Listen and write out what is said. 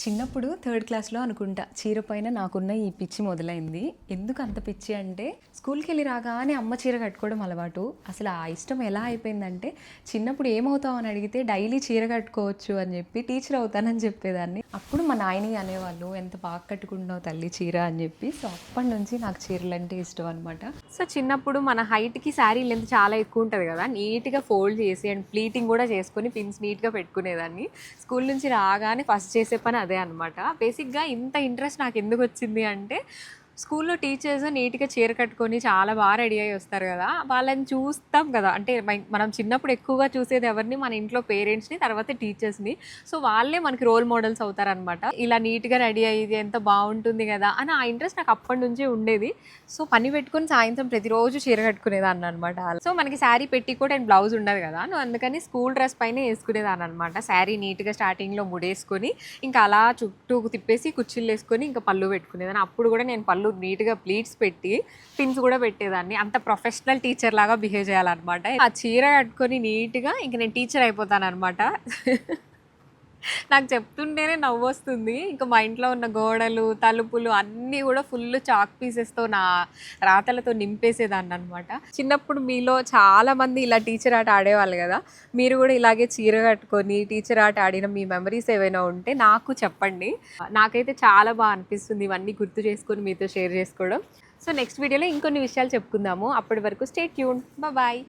చిన్నప్పుడు థర్డ్ క్లాస్లో అనుకుంటా చీర పైన నాకున్న ఈ పిచ్చి మొదలైంది. ఎందుకు అంత పిచ్చి? అంటే స్కూల్కి వెళ్ళి రాగానే అమ్మ చీర కట్టుకోవడం అలవాటు. అసలు ఆ ఇష్టం ఎలా అయిపోయిందంటే చిన్నప్పుడు ఏమవుతావు అని అడిగితే డైలీ చీర కట్టుకోవచ్చు అని చెప్పి టీచర్ అవుతానని చెప్పేదాన్ని. అప్పుడు మా నాయని అనేవాళ్ళు ఎంత బాగా కట్టుకుంటున్నావు తల్లి చీర అని చెప్పి. సో అప్పటి నుంచి నాకు చీరలు అంటే ఇష్టం అనమాట సో చిన్నప్పుడు మన హైట్కి శారీ లెంత్ చాలా ఎక్కువ ఉంటుంది కదా నీట్గా ఫోల్డ్ చేసి అండ్ ప్లీటింగ్ కూడా చేసుకొని పిన్స్ నీట్గా పెట్టుకునేదాన్ని. స్కూల్ నుంచి రాగానే ఫస్ట్ చేసే పని అదే అనమాట బేసిక్గా ఇంత ఇంట్రెస్ట్ నాకు ఎందుకు వచ్చింది అంటే స్కూల్లో టీచర్స్ నీట్గా చీర కట్టుకొని చాలా బాగా రెడీ అయ్యి వస్తారు కదా వాళ్ళని చూస్తాం కదా. అంటే మనం చిన్నప్పుడు ఎక్కువగా చూసేది ఎవరిని? మన ఇంట్లో పేరెంట్స్ని తర్వాత టీచర్స్ని. సో వాళ్ళే మనకి రోల్ మోడల్స్ అవుతారనమాట ఇలా నీట్గా రెడీ అయ్యేది ఎంత బాగుంటుంది కదా అని ఆ ఇంట్రెస్ట్ నాకు అప్పటి నుంచే ఉండేది. సో పని పెట్టుకొని సాయంత్రం ప్రతిరోజు చీర కట్టుకునేదాన్ని అనమాట సో మనకి శారీ పెట్టి కూడా అండ్ బ్లౌజ్ ఉండదు కదా. నువ్వు అందుకని స్కూల్ డ్రెస్ పైన వేసుకునేదాన్ని అనమాట శారీ నీట్గా స్టార్టింగ్లో ముడేసుకొని ఇంకా అలా చుట్టూ తిప్పేసి కుర్చీలు వేసుకొని ఇంకా పళ్ళు పెట్టుకునేదాన్ని. అప్పుడు కూడా నేను పళ్ళు నీట్గా ప్లీట్స్ పెట్టి పిన్స్ కూడా పెట్టేదాన్ని. అంత ప్రొఫెషనల్ టీచర్ లాగా బిహేవ్ చేయాలన్నమాట. ఆ చీర కట్టుకొని నీట్గా ఇంక నేను టీచర్ అయిపోతాను అనమాట నాకు చెప్తుంటేనే నవ్వు వస్తుంది. ఇంకా మా ఇంట్లో ఉన్న గోడలు తలుపులు అన్నీ కూడా ఫుల్ చాక్ పీసెస్తో నా రాతలతో నింపేసేదాన్ని అనమాట చిన్నప్పుడు మీలో చాలా మంది ఇలా టీచర్ ఆట ఆడేవాళ్ళు కదా. మీరు కూడా ఇలాగే చీర కట్టుకొని టీచర్ ఆట ఆడిన మీ మెమరీస్ ఏవైనా ఉంటే నాకు చెప్పండి. నాకైతే చాలా బాగా అనిపిస్తుంది ఇవన్నీ గుర్తు చేసుకొని మీతో షేర్ చేసుకోవడం. సో నెక్స్ట్ వీడియోలో ఇంకొన్ని విషయాలు చెప్పుకుందాము. అప్పటి వరకు స్టే ట్యూన్ బాయ్